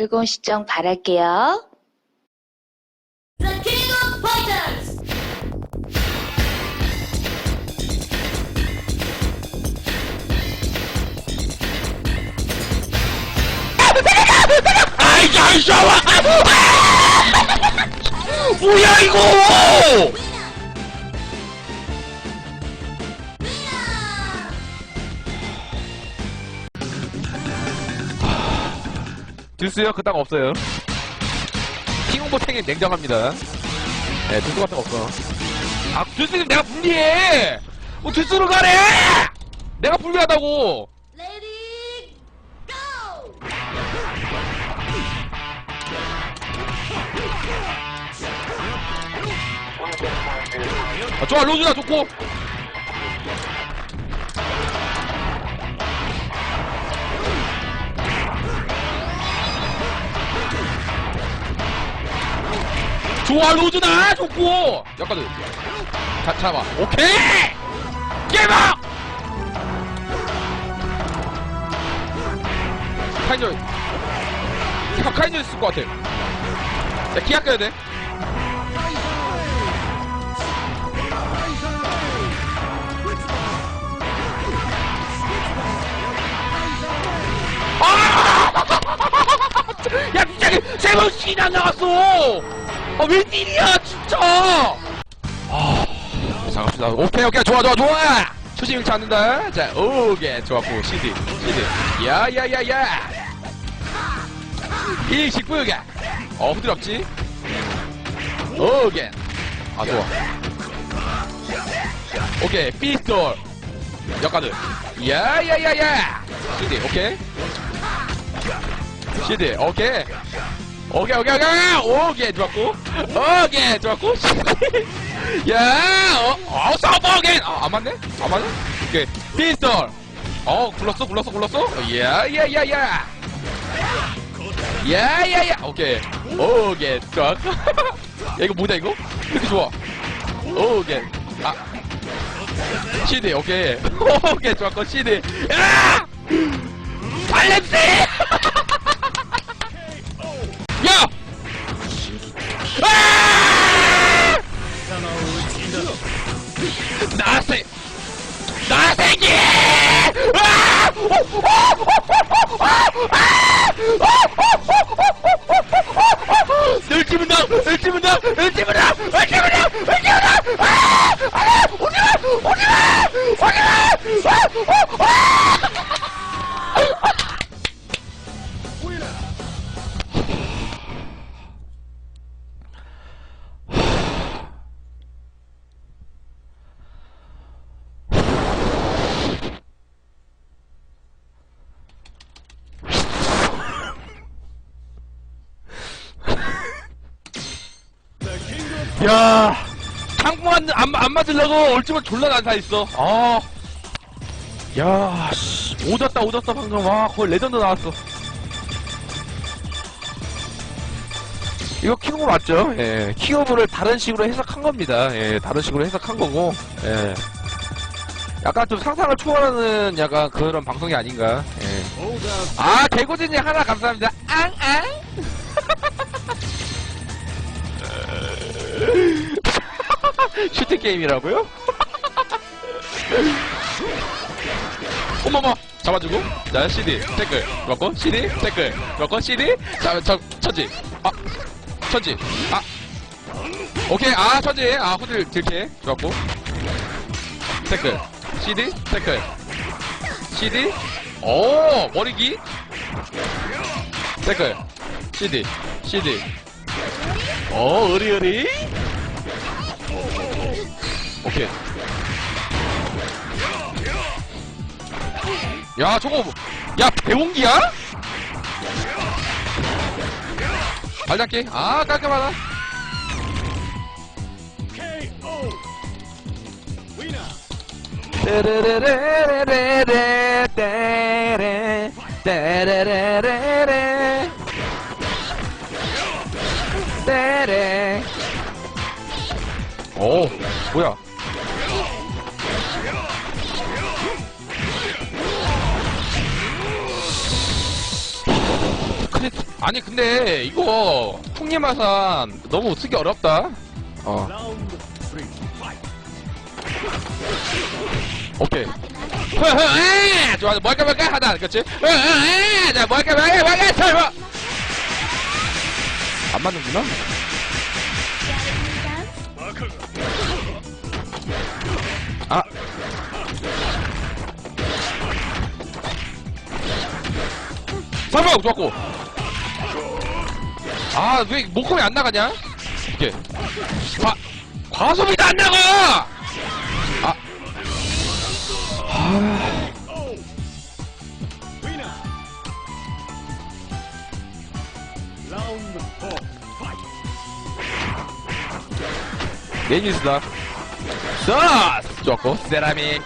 즐거운 시청 바랄게요. 이잘 샤워 뭐야 이거? 그딴 거 없어요. 킹홍보 탱이 냉정합니다. 네 듀스 같은 거 없어. 아 듀스는 내가 불리해! 뭐 듀스로 가래! 내가 불리하다고 아, 좋아 로즈나 좋고. 좋아 로즈나 좋고. 약간 자, 잡아. 오케이! 깨봐! 카인저. 카- 카인저 있을 것 같아. 야 기아 껴야 돼 세 번씩이나 나갔어. 아 웬일이야 진짜. 아 잠깐만 오케이 오케이. 좋아 좋아 좋아. 잃지 않는다 자 오케이. 좋았고 CD CD 야 야 야야. 일식부여가 어 부드럽지? 오케이. 아 좋아. 오케이. 피스톨. 역가드. 야 야 야 야. CD 오케이. CD 오케이 오케이 오케이 오케이 오케이. 좋았고. 오케이 좋았고. 야 어, 어 서버 어게인 아, 안 맞네? 안 맞네? 오케이. 피스톨 어 굴렀어 굴렀어 굴렀어? 야야야야. 야야야. 오케이. 오케이 좋아. 야 이거 뭐다 이거? 이렇게 좋아. 오케이 아 CD 오케이. 오케이 좋았고 CD 야! 발냄새 나세 나세기! 아! 늘 찌문다! 늘 찌문다! 늘 찌문다! 늘 찌문다! 늘 찌문다! 아! 아! 오지마! 오지마! 오지마! 야, 창문 안, 안, 안 맞으려고 얼추면 졸라 난사 있어. 아, 야, 씨, 오졌다, 오졌다, 방금. 와, 거의 레전드 나왔어. 이거 킹오브 맞죠? 예, 킹오브를 다른 식으로 해석한 겁니다. 예, 다른 식으로 해석한 거고, 예. 약간 좀 상상을 초월하는 약간 그런 방송이 아닌가, 예. 아, 개고진이 하나 감사합니다. 앙, 앙! 게임이라고요? 어머머 잡아주고. 자 CD 태클. 그렇고 CD 태클. 그렇고 CD 자저 천지. 아 천지. 아. 오케이 아 천지. 아 후들 들게 좋았고. 태클. CD 태클. CD 오 머리기. 태클. CD CD 어 의리의리 오케이. 야, 저거, 뭐- 야, 배용기야? 발잡기. 아, 깔끔하다. 오 뭐야 아니 근데 이거 풍림화산 너무 쓰기 어렵다. 어. 오케이. 좋아 뭐 할까 말까? 하다 흐흐 자뭐 할까 말까 말까? 설마 안 맞는구나. 아. 설마 좋았고 아 왜 목걸이 안 나가냐? 이게. 과 과소비도 안 나가! 아. 메뉴스다. 소스 좋았고. 세라믹.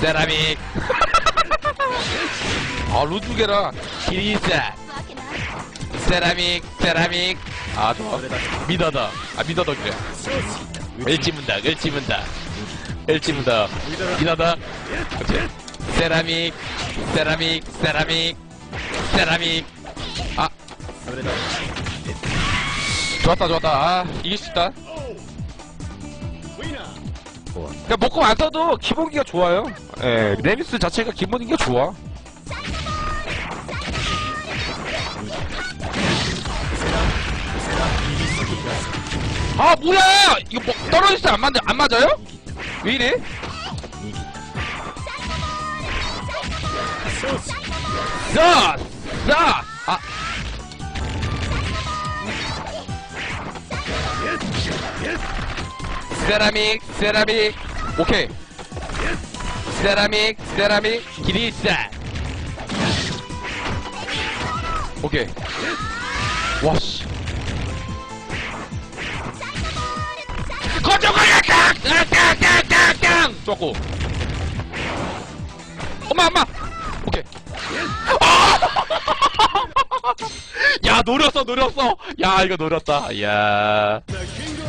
세라믹. 아 루즈게라. 기리사 세라믹 세라믹. 아 좋아. 미더더 아 미더더 그래. 을지문다 을지문다. 을지문다. 미더더 그렇지. 세라믹 세라믹 세라믹 세라믹. 아. 좋았다 좋았다. 아 이길 수 있다. 그냥 먹고 안 써도 기본기가 좋아요. 예 레미스 자체가 기본기가 좋아 아 뭐야 이거 뭐 떨어질 때 안 맞, 안 맞아요? 왜 이래? 자! 자! 아 세라믹 세라믹 오케이 세라믹 세라믹 기리사 오케이 와씨 좋았고 엄마 엄마 오케이 아! 야 노렸어 노렸어 야 이거 노렸다 야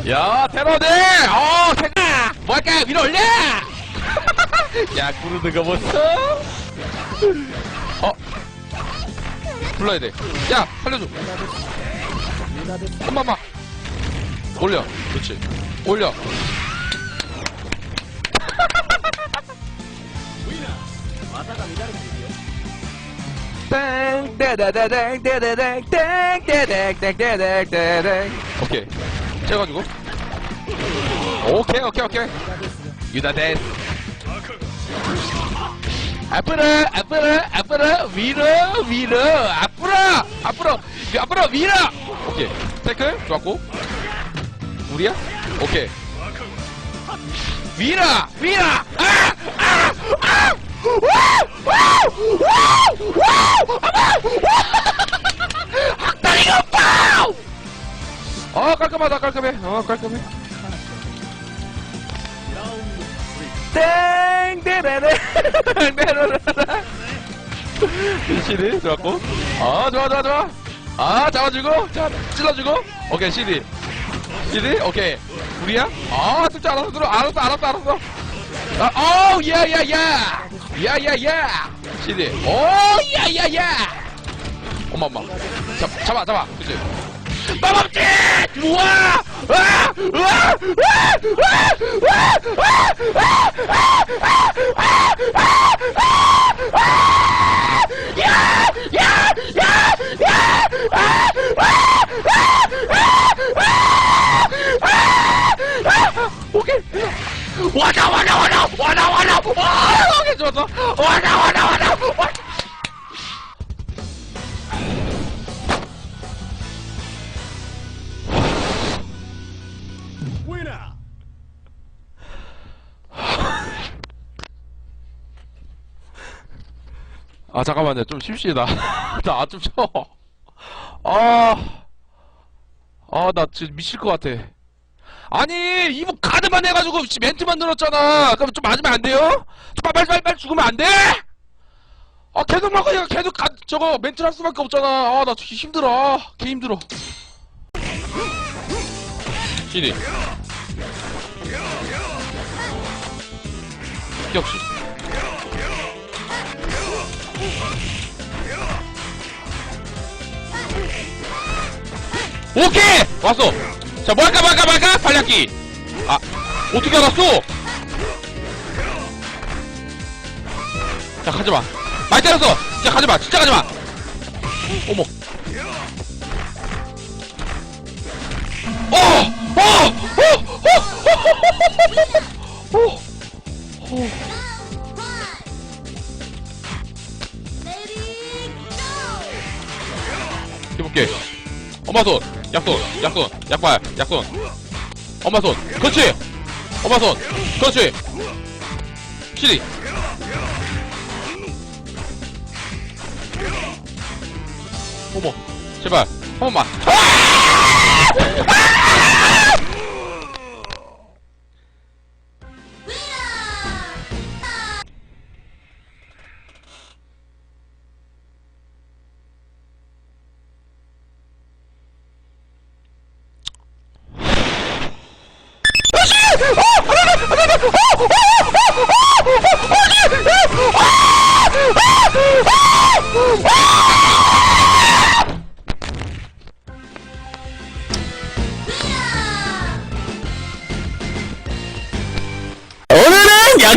야, 테러네! 어, 생각! 뭐 할까? 위로 올려! 야, 구르는 거 보소? 어? 불러야 돼. 야, 살려줘. 엄마, 엄마. 올려. 그렇지. 올려. 땡, 떼다다땡, 떼다땡, 땡, 떼닥, 땡, 떼닥, 떼닥. 오케이. 채가지고. 오케이, 오케이, 오케이. 유다데스. 앞으로, 앞으로, 앞으로, 위로, 위로, 앞으로, 앞으로, 앞으로, 위로. 오케이. 태클, 좋았고. 우리야? 오케이. 위로, 위로, 아, 아, 아! 학다리가 없다! 어 깔끔하다 깔끔해. 어 깔끔해. 땡 데레레 데레레 CD 좋았고. 아 좋아 좋아 좋아. 아 잡아주고. 자 찔러주고. 오케이 CD CD 오케이. 우리야? 아 진짜 알았어 알았어 알았어 알았어. 아, 오, 야, 야, 야! 야, 야, 야! CD. 오, 야, 야, 야! 엄마, 엄마. 잡, 잡아, 잡아. 그치? 마법지! 우와! 와! 우와! 와! 와! 와! 와! 야! 야! 야! 야! 아 잠깐만요. 좀 쉽시다. 나좀 쉬어. 아아 나 지금 미칠 것 같아. 아니 이분 카드만 해가지고 씨, 멘트만 늘었잖아. 그럼 좀 맞으면 안 돼요? 빨리 죽으면 안 돼? 아 계속 막으니까 계속 가, 저거 멘트를 할 수밖에 없잖아. 아나 힘들어. 아, 개 힘들어. CD 역시 오케이 왔어 자 뭐 할까 말까 말까 발략기 아 어떻게 알았어 자 가지마 많이 때렸어 진짜 가지마 진짜 가지마 어머 어! 어! 어! 어! 어! 어! Ready, go! 해볼게 엄마 손 약손 약손 약발 약손. 엄마 손 그렇지. 엄마 손 그렇지. 시리. 어머 제발 한 번만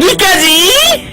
오늘은 여기까지!